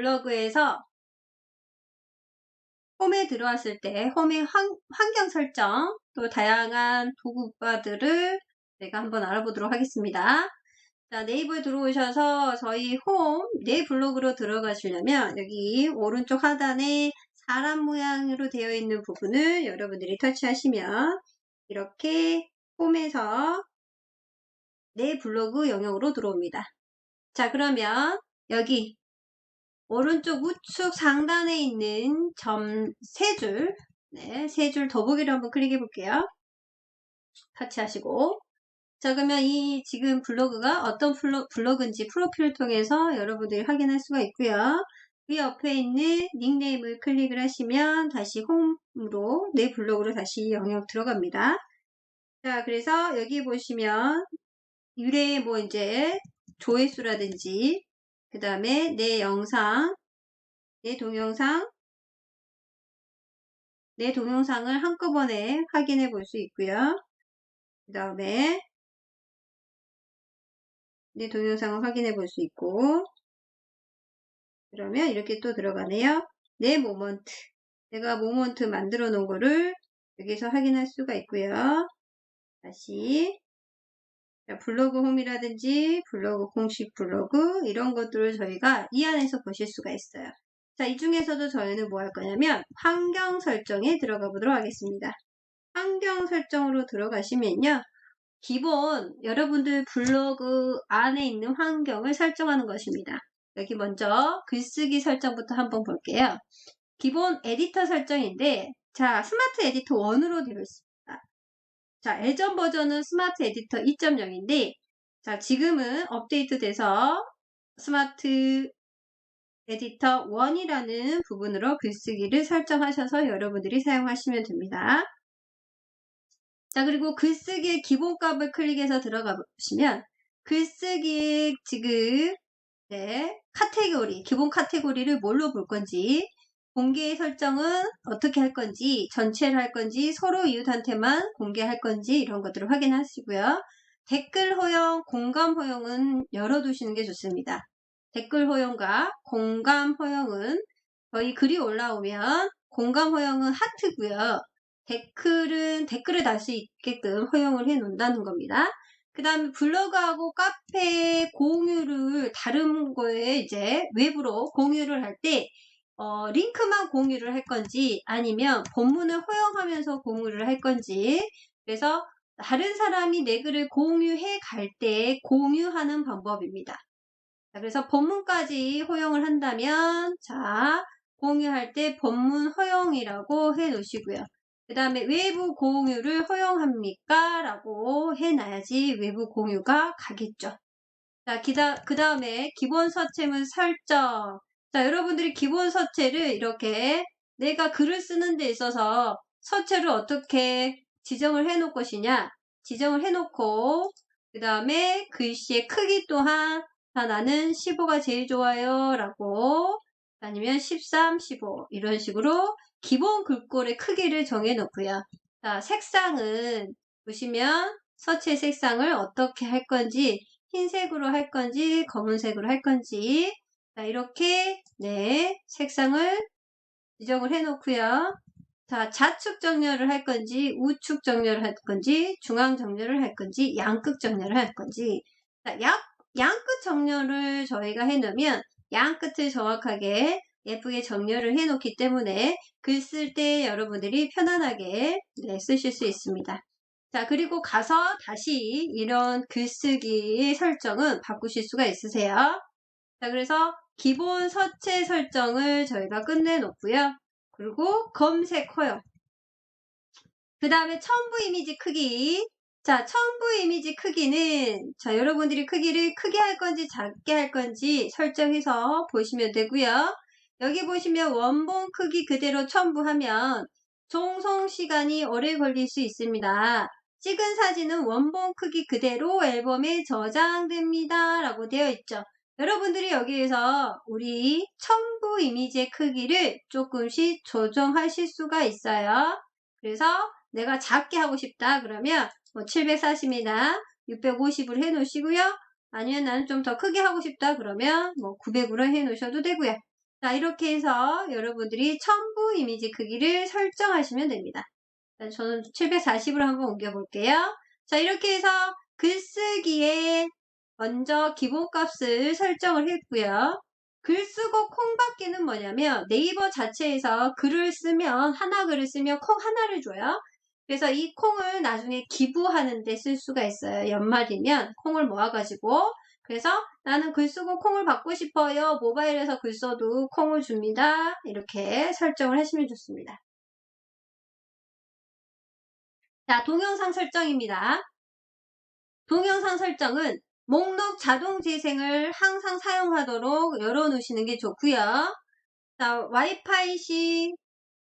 블로그에서 홈에 들어왔을 때 홈의 환, 환경 설정 또 다양한 도구바들을 내가 한번 알아보도록 하겠습니다. 자, 네이버에 들어오셔서 저희 홈, 내 블로그로 들어가시려면 여기 오른쪽 하단에 사람 모양으로 되어 있는 부분을 여러분들이 터치하시면 이렇게 홈에서 내 블로그 영역으로 들어옵니다. 자, 그러면 여기 오른쪽 우측 상단에 있는 점 세 줄, 네, 세 줄 더보기를 한번 클릭해 볼게요. 터치하시고. 자, 그러면 이 지금 블로그가 어떤 블로, 블로그인지 프로필을 통해서 여러분들이 확인할 수가 있고요. 그 옆에 있는 닉네임을 클릭을 하시면 다시 홈으로 내 블로그로 다시 영역 들어갑니다. 자, 그래서 여기 보시면 유래 뭐 이제 조회수라든지 그 다음에 내 영상, 내 동영상, 내 동영상을 한꺼번에 확인해 볼 수 있고요. 그 다음에 내 동영상을 확인해 볼 수 있고 그러면 이렇게 또 들어가네요. 내 모먼트. 내가 모먼트 만들어 놓은 거를 여기서 확인할 수가 있고요. 다시 블로그 홈이라든지 블로그 공식 블로그 이런 것들을 저희가 이 안에서 보실 수가 있어요. 자, 이 중에서도 저희는 뭐 할 거냐면 환경 설정에 들어가 보도록 하겠습니다. 환경 설정으로 들어가시면요. 기본 여러분들 블로그 안에 있는 환경을 설정하는 것입니다. 여기 먼저 글쓰기 설정부터 한번 볼게요. 기본 에디터 설정인데 자 스마트 에디터 1으로 되어 있습니다. 자 예전 버전은 스마트 에디터 2.0인데 자 지금은 업데이트 돼서 스마트 에디터 1이라는 부분으로 글쓰기를 설정하셔서 여러분들이 사용하시면 됩니다. 자 그리고 글쓰기의 기본 값을 클릭해서 들어가 보시면 글쓰기의 지금 네, 카테고리, 기본 카테고리를 뭘로 볼 건지, 공개 설정은 어떻게 할 건지, 전체를 할 건지, 서로 이웃한테만 공개할 건지 이런 것들을 확인하시고요. 댓글 허용, 공감 허용은 열어두시는 게 좋습니다. 댓글 허용과 공감 허용은 저희 글이 올라오면 공감 허용은 하트고요. 댓글은 댓글을 달 수 있게끔 허용을 해 놓는다는 겁니다. 그 다음에 블로그하고 카페 공유를 다른 거에 이제 외부로 공유를 할 때, 어, 링크만 공유를 할 건지 아니면 본문을 허용하면서 공유를 할 건지 그래서 다른 사람이 내 글을 공유해 갈 때 공유하는 방법입니다. 자, 그래서 본문까지 허용을 한다면 자 공유할 때 본문 허용이라고 해 놓으시고요. 그 다음에 외부 공유를 허용합니까? 라고 해놔야지 외부 공유가 가겠죠. 자, 그 다음에 기본 서체문 설정. 자, 여러분들이 기본 서체를 이렇게 내가 글을 쓰는 데 있어서 서체를 어떻게 지정을 해 놓을 것이냐. 지정을 해 놓고, 그 다음에 글씨의 크기 또한 자, 나는 15가 제일 좋아요. 라고 아니면 13, 15 이런 식으로 기본 글꼴의 크기를 정해 놓고요. 자, 색상은 보시면 서체 색상을 어떻게 할 건지 흰색으로 할 건지 검은색으로 할 건지 자, 이렇게 네 색상을 지정을 해 놓고요. 자, 좌측 정렬을 할 건지 우측 정렬을 할 건지 중앙 정렬을 할 건지 양끝 정렬을 할 건지 자, 양, 양끝 정렬을 저희가 해 놓으면 양끝을 정확하게 예쁘게 정렬을 해 놓기 때문에 글 쓸 때 여러분들이 편안하게 네, 쓰실 수 있습니다. 자, 그리고 가서 다시 이런 글쓰기 설정은 바꾸실 수가 있으세요. 자, 그래서 기본 서체 설정을 저희가 끝내 놓고요. 그리고 검색 허용. 그 다음에 첨부 이미지 크기. 자, 첨부 이미지 크기는 자, 여러분들이 크기를 크게 할 건지 작게 할 건지 설정해서 보시면 되고요. 여기 보시면 원본 크기 그대로 첨부하면 송송 시간이 오래 걸릴 수 있습니다. 찍은 사진은 원본 크기 그대로 앨범에 저장됩니다. 라고 되어 있죠. 여러분들이 여기에서 우리 첨부 이미지의 크기를 조금씩 조정하실 수가 있어요. 그래서 내가 작게 하고 싶다 그러면 뭐 740이나 650으로 해 놓으시고요. 아니면 나는 좀 더 크게 하고 싶다 그러면 뭐 900으로 해 놓으셔도 되고요. 자, 이렇게 해서 여러분들이 첨부 이미지 크기를 설정하시면 됩니다. 자, 저는 740으로 한번 옮겨 볼게요. 자, 이렇게 해서 글쓰기에 먼저 기본값을 설정을 했고요. 글 쓰고 콩 받기는 뭐냐면 네이버 자체에서 글을 쓰면 하나 글을 쓰면 콩 하나를 줘요. 그래서 이 콩을 나중에 기부하는 데 쓸 수가 있어요. 연말이면 콩을 모아가지고 그래서 나는 글 쓰고 콩을 받고 싶어요. 모바일에서 글 써도 콩을 줍니다. 이렇게 설정을 하시면 좋습니다. 자, 동영상 설정입니다. 동영상 설정은 목록 자동 재생을 항상 사용하도록 열어놓으시는 게 좋고요. 자, 와이파이 시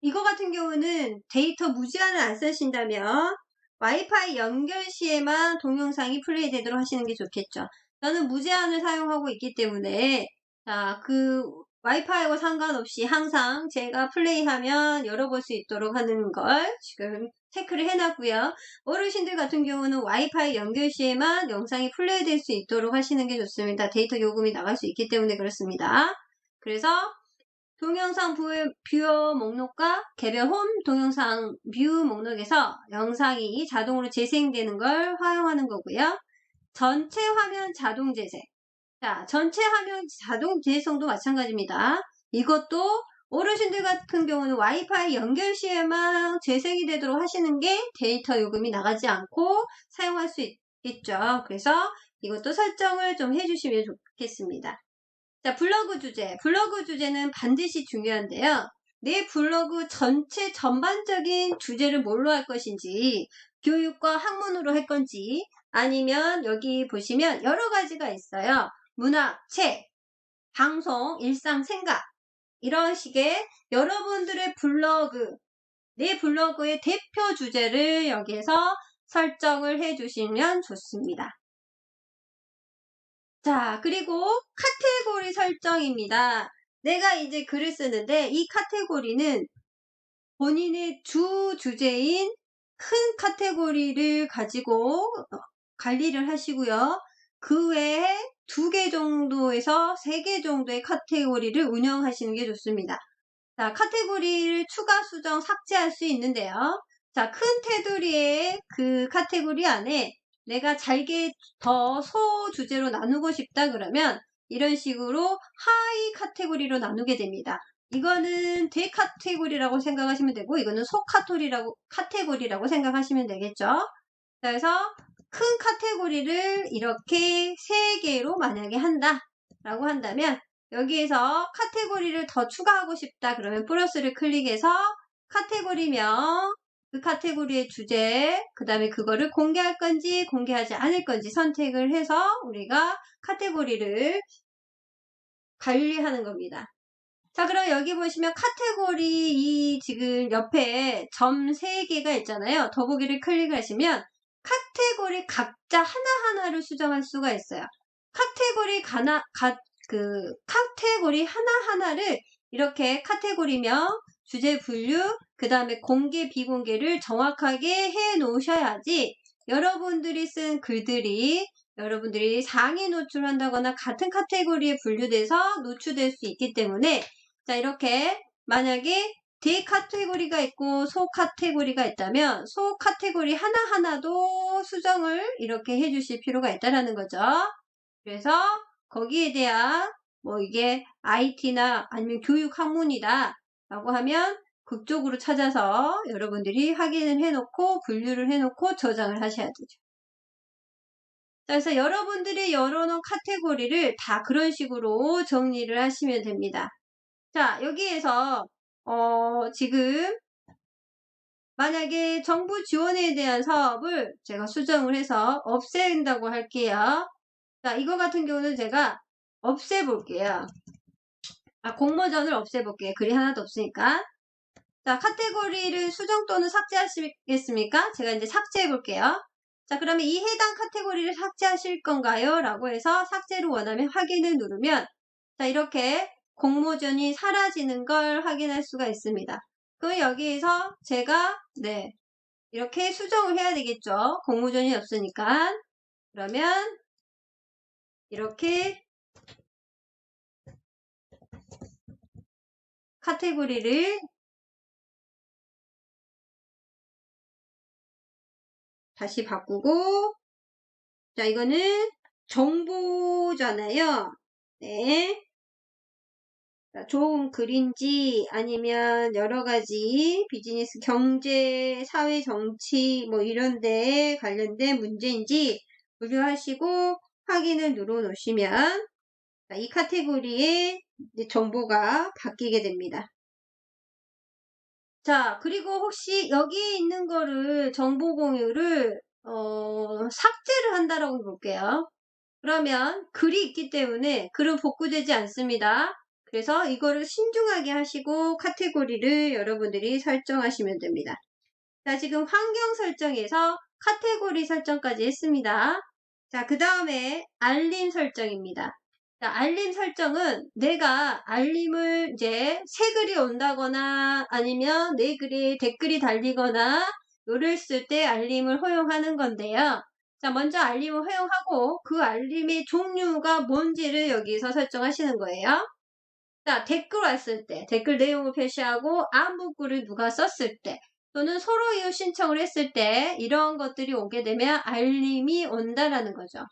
이거 같은 경우는 데이터 무제한을 안 쓰신다면 와이파이 연결 시에만 동영상이 플레이 되도록 하시는 게 좋겠죠. 저는 무제한을 사용하고 있기 때문에 자, 그 와이파이와 상관없이 항상 제가 플레이하면 열어볼 수 있도록 하는 걸 지금 체크를 해놨고요. 어르신들 같은 경우는 와이파이 연결 시에만 영상이 플레이될 수 있도록 하시는 게 좋습니다. 데이터 요금이 나갈 수 있기 때문에 그렇습니다. 그래서 동영상 뷰어 목록과 개별 홈 동영상 뷰 목록에서 영상이 자동으로 재생되는 걸 활용하는 거고요. 전체 화면 자동 재생. 자, 전체 화면 자동 재생도 마찬가지입니다. 이것도 어르신들 같은 경우는 와이파이 연결 시에만 재생이 되도록 하시는 게 데이터 요금이 나가지 않고 사용할 수 있 겠죠. 그래서 이것도 설정을 좀 해주시면 좋겠습니다. 자, 블로그 주제. 블로그 주제는 반드시 중요한데요. 내 블로그 전체 전반적인 주제를 뭘로 할 것인지, 교육과 학문으로 할 건지, 아니면 여기 보시면 여러 가지가 있어요. 문화, 책, 방송, 일상, 생각 이런 식의 여러분들의 블로그 내 블로그의 대표 주제를 여기에서 설정을 해주시면 좋습니다. 자, 그리고 카테고리 설정입니다. 내가 이제 글을 쓰는데 이 카테고리는 본인의 주 주제인 큰 카테고리를 가지고 관리를 하시고요. 그 외에 두 개 정도에서 세 개 정도의 카테고리를 운영하시는 게 좋습니다. 자, 카테고리를 추가 수정 삭제할 수 있는데요. 자, 큰 테두리의 그 카테고리 안에 내가 잘게 더 소 주제로 나누고 싶다 그러면 이런 식으로 하이 카테고리로 나누게 됩니다. 이거는 대 카테고리라고 생각하시면 되고 이거는 소 카테고리라고 카테고리라고 생각하시면 되겠죠. 그래서 큰 카테고리를 이렇게 세 개로 만약에 한다 라고 한다면 여기에서 카테고리를 더 추가하고 싶다 그러면 플러스를 클릭해서 카테고리명 그 카테고리의 주제 그 다음에 그거를 공개할 건지 공개하지 않을 건지 선택을 해서 우리가 카테고리를 관리하는 겁니다. 자 그럼 여기 보시면 카테고리 이 지금 옆에 점 3개가 있잖아요. 더보기를 클릭하시면 카테고리 각자 하나하나를 수정할 수가 있어요. 카테고리 가나, 가, 그, 카테고리 하나하나를 이렇게 카테고리명, 주제 분류, 그 다음에 공개, 비공개를 정확하게 해 놓으셔야지 여러분들이 쓴 글들이 여러분들이 상위 노출한다거나 같은 카테고리에 분류돼서 노출될 수 있기 때문에 자 이렇게 만약에 D 카테고리가 있고 소 카테고리가 있다면 소 카테고리 하나하나도 수정을 이렇게 해주실 필요가 있다라는 거죠. 그래서 거기에 대한 뭐 이게 IT나 아니면 교육 학문이다 라고 하면 그쪽으로 찾아서 여러분들이 확인을 해놓고 분류를 해놓고 저장을 하셔야 되죠. 그래서 여러분들이 열어놓은 카테고리를 다 그런 식으로 정리를 하시면 됩니다. 자, 여기에서 어, 지금 만약에 정부 지원에 대한 사업을 제가 수정을 해서 없앤다고 할게요. 자, 이거 같은 경우는 제가 없애볼게요. 아, 공모전을 없애볼게요. 글이 하나도 없으니까. 자, 카테고리를 수정 또는 삭제하시겠습니까? 제가 이제 삭제해볼게요. 자, 그러면 이 해당 카테고리를 삭제하실 건가요? 라고 해서 삭제를 원하면 확인을 누르면 자, 이렇게 공모전이 사라지는 걸 확인할 수가 있습니다. 그럼 여기에서 제가 네 이렇게 수정을 해야 되겠죠. 공모전이 없으니까 그러면 이렇게 카테고리를 다시 바꾸고 자 이거는 정보잖아요. 네. 자, 좋은 글인지 아니면 여러 가지 비즈니스, 경제, 사회, 정치 뭐 이런 데 관련된 문제인지 분류하시고 확인을 눌러 놓으시면 자, 이 카테고리의 정보가 바뀌게 됩니다. 자, 그리고 혹시 여기 있는 거를 정보 공유를 어, 삭제를 한다라고 볼게요. 그러면 글이 있기 때문에 글은 복구되지 않습니다. 그래서 이거를 신중하게 하시고 카테고리를 여러분들이 설정하시면 됩니다. 자, 지금 환경 설정에서 카테고리 설정까지 했습니다. 자, 그 다음에 알림 설정입니다. 자, 알림 설정은 내가 알림을 이제 새 글이 온다거나 아니면 내 글에 댓글이 달리거나 요를 쓸 때 알림을 허용하는 건데요. 자, 먼저 알림을 허용하고 그 알림의 종류가 뭔지를 여기서 설정하시는 거예요. 자, 댓글 왔을 때, 댓글 내용을 표시하고 안부글을 누가 썼을 때, 또는 서로 이웃 신청을 했을 때 이런 것들이 오게 되면 알림이 온다라는 거죠.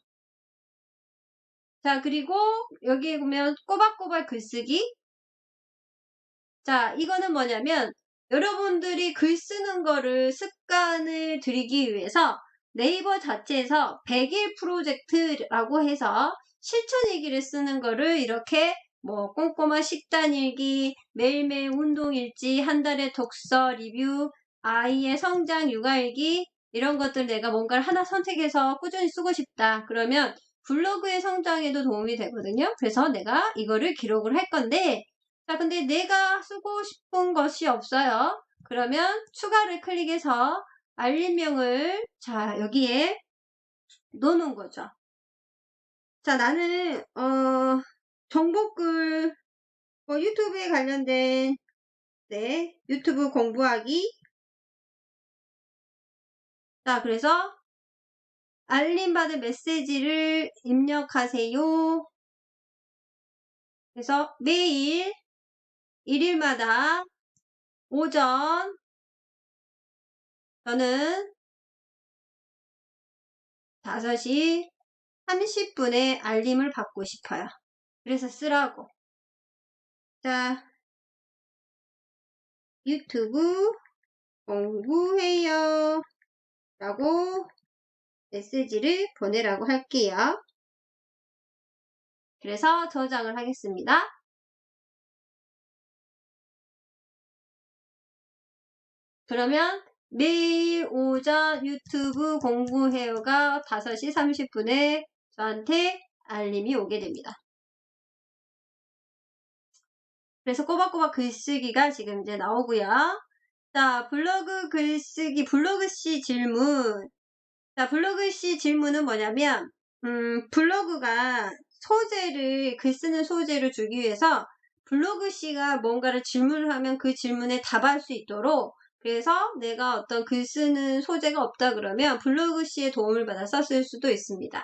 자, 그리고 여기 보면 꼬박꼬박 글쓰기. 자, 이거는 뭐냐면 여러분들이 글 쓰는 거를 습관을 들이기 위해서 네이버 자체에서 100일 프로젝트라고 해서 실천 일기를 쓰는 거를 이렇게 뭐 꼼꼼한 식단 일기, 매일매일 운동 일지, 한 달의 독서 리뷰, 아이의 성장 육아 일기 이런 것들 내가 뭔가를 하나 선택해서 꾸준히 쓰고 싶다. 그러면 블로그의 성장에도 도움이 되거든요. 그래서 내가 이거를 기록을 할 건데, 자, 근데 내가 쓰고 싶은 것이 없어요. 그러면 추가를 클릭해서 알림명을, 자, 여기에 넣는 거죠. 자, 나는, 어, 정보글, 뭐 유튜브에 관련된, 네, 유튜브 공부하기. 자, 그래서 알림받은 메시지를 입력하세요. 그래서 매일 일일마다 오전 저는 5시 30분에 알림을 받고 싶어요. 그래서 쓰라고. 자, 유튜브 공부해요. 라고 메시지를 보내라고 할게요. 그래서 저장을 하겠습니다. 그러면 매일 오전 유튜브 공부해요가 5시 30분에 저한테 알림이 오게 됩니다. 그래서 꼬박꼬박 글쓰기가 지금 이제 나오고요. 자, 블로그 글쓰기, 블로그씨 질문. 자, 블로그씨 질문은 뭐냐면, 음, 블로그가 소재를, 글 쓰는 소재를 주기 위해서 블로그씨가 뭔가를 질문을 하면 그 질문에 답할 수 있도록 그래서 내가 어떤 글 쓰는 소재가 없다 그러면 블로그씨의 도움을 받아 썼을 수도 있습니다.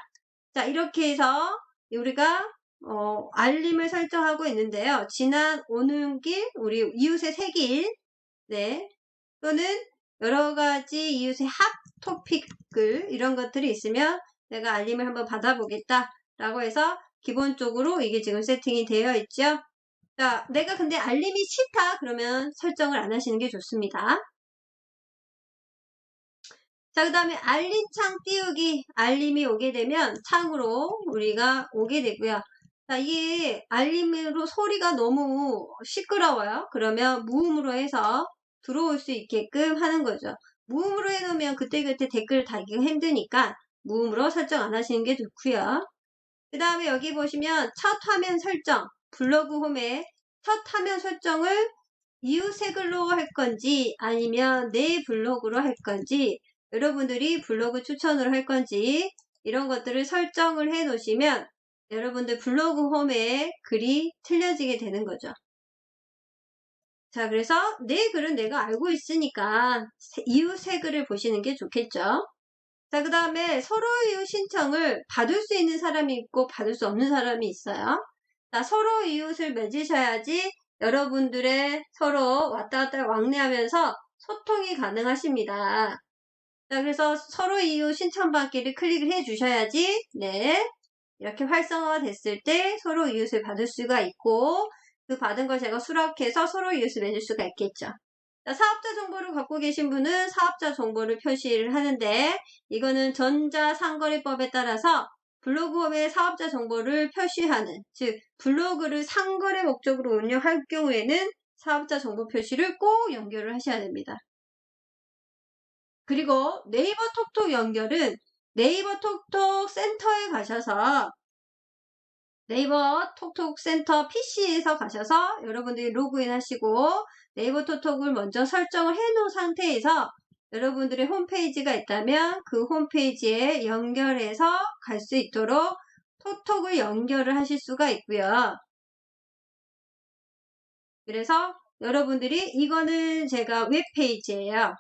자, 이렇게 해서 우리가 어, 알림을 설정하고 있는데요. 지난 오는 길, 우리 이웃의 새길, 네, 또는 여러 가지 이웃의 핫 토픽글 이런 것들이 있으면 내가 알림을 한번 받아보겠다 라고 해서 기본적으로 이게 지금 세팅이 되어 있죠. 자, 내가 근데 알림이 싫다 그러면 설정을 안 하시는 게 좋습니다. 자, 그 다음에 알림창 띄우기 알림이 오게 되면 창으로 우리가 오게 되고요. 자, 이게 알림으로 소리가 너무 시끄러워요. 그러면 무음으로 해서 들어올 수 있게끔 하는 거죠. 무음으로 해놓으면 그때그때 댓글 달기가 힘드니까 무음으로 설정 안 하시는 게 좋고요. 그 다음에 여기 보시면 첫 화면 설정, 블로그 홈에 첫 화면 설정을 이웃의 글로 할 건지 아니면 내 블로그로 할 건지 여러분들이 블로그 추천으로 할 건지 이런 것들을 설정을 해 놓으시면 여러분들 블로그 홈에 글이 틀려지게 되는 거죠. 자, 그래서 내 글은 내가 알고 있으니까 이웃의 글을 보시는 게 좋겠죠. 자, 그 다음에 서로 이웃 신청을 받을 수 있는 사람이 있고 받을 수 없는 사람이 있어요. 자, 서로 이웃을 맺으셔야지 여러분들의 서로 왔다 갔다 왕래하면서 소통이 가능하십니다. 자, 그래서 서로 이유 신청받기를 클릭을 해 주셔야지, 네. 이렇게 활성화가 됐을 때 서로 이웃을 받을 수가 있고, 그 받은 걸 제가 수락해서 서로 이웃을 맺을 수가 있겠죠. 자, 사업자 정보를 갖고 계신 분은 사업자 정보를 표시를 하는데, 이거는 전자상거래법에 따라서 블로그업의 사업자 정보를 표시하는, 즉, 블로그를 상거래 목적으로 운영할 경우에는 사업자 정보 표시를 꼭 연결을 하셔야 됩니다. 그리고 네이버 톡톡 연결은 네이버 톡톡 센터에 가셔서 네이버 톡톡 센터 PC에서 가셔서 여러분들이 로그인 하시고 네이버 톡톡을 먼저 설정을 해 놓은 상태에서 여러분들의 홈페이지가 있다면 그 홈페이지에 연결해서 갈 수 있도록 톡톡을 연결을 하실 수가 있고요. 그래서 여러분들이 이거는 제가 웹페이지예요.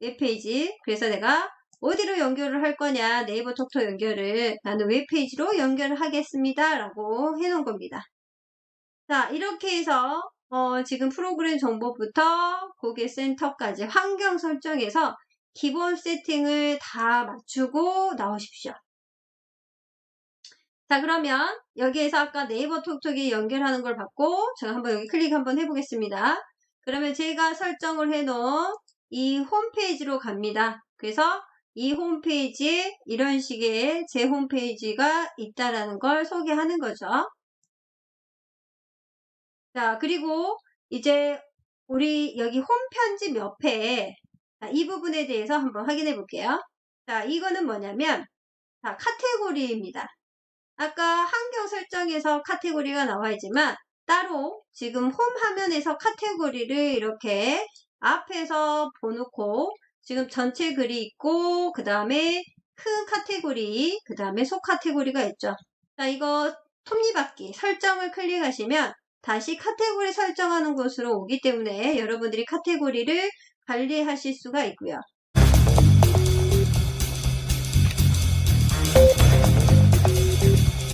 웹페이지. 그래서 내가 어디로 연결을 할 거냐 네이버 톡톡 연결을 나는 웹페이지로 연결을 하겠습니다. 라고 해놓은 겁니다. 자 이렇게 해서 어, 지금 프로그램 정보부터 고객센터까지 환경 설정에서 기본 세팅을 다 맞추고 나오십시오. 자 그러면 여기에서 아까 네이버 톡톡이 연결하는 걸 받고 제가 한번 여기 클릭 한번 해보겠습니다. 그러면 제가 설정을 해놓은 이 홈페이지로 갑니다. 그래서 이 홈페이지에 이런 식의 제 홈페이지가 있다라는 걸 소개하는 거죠. 자, 그리고 이제 우리 여기 홈 편집 옆에 자, 이 부분에 대해서 한번 확인해 볼게요. 자, 이거는 뭐냐면 자, 카테고리입니다. 아까 환경 설정에서 카테고리가 나와 있지만 따로 지금 홈 화면에서 카테고리를 이렇게 앞에서 보놓고 지금 전체 글이 있고 그 다음에 큰 카테고리 그 다음에 속 카테고리가 있죠. 자 이거 톱니바퀴 설정을 클릭하시면 다시 카테고리 설정하는 곳으로 오기 때문에 여러분들이 카테고리를 관리하실 수가 있고요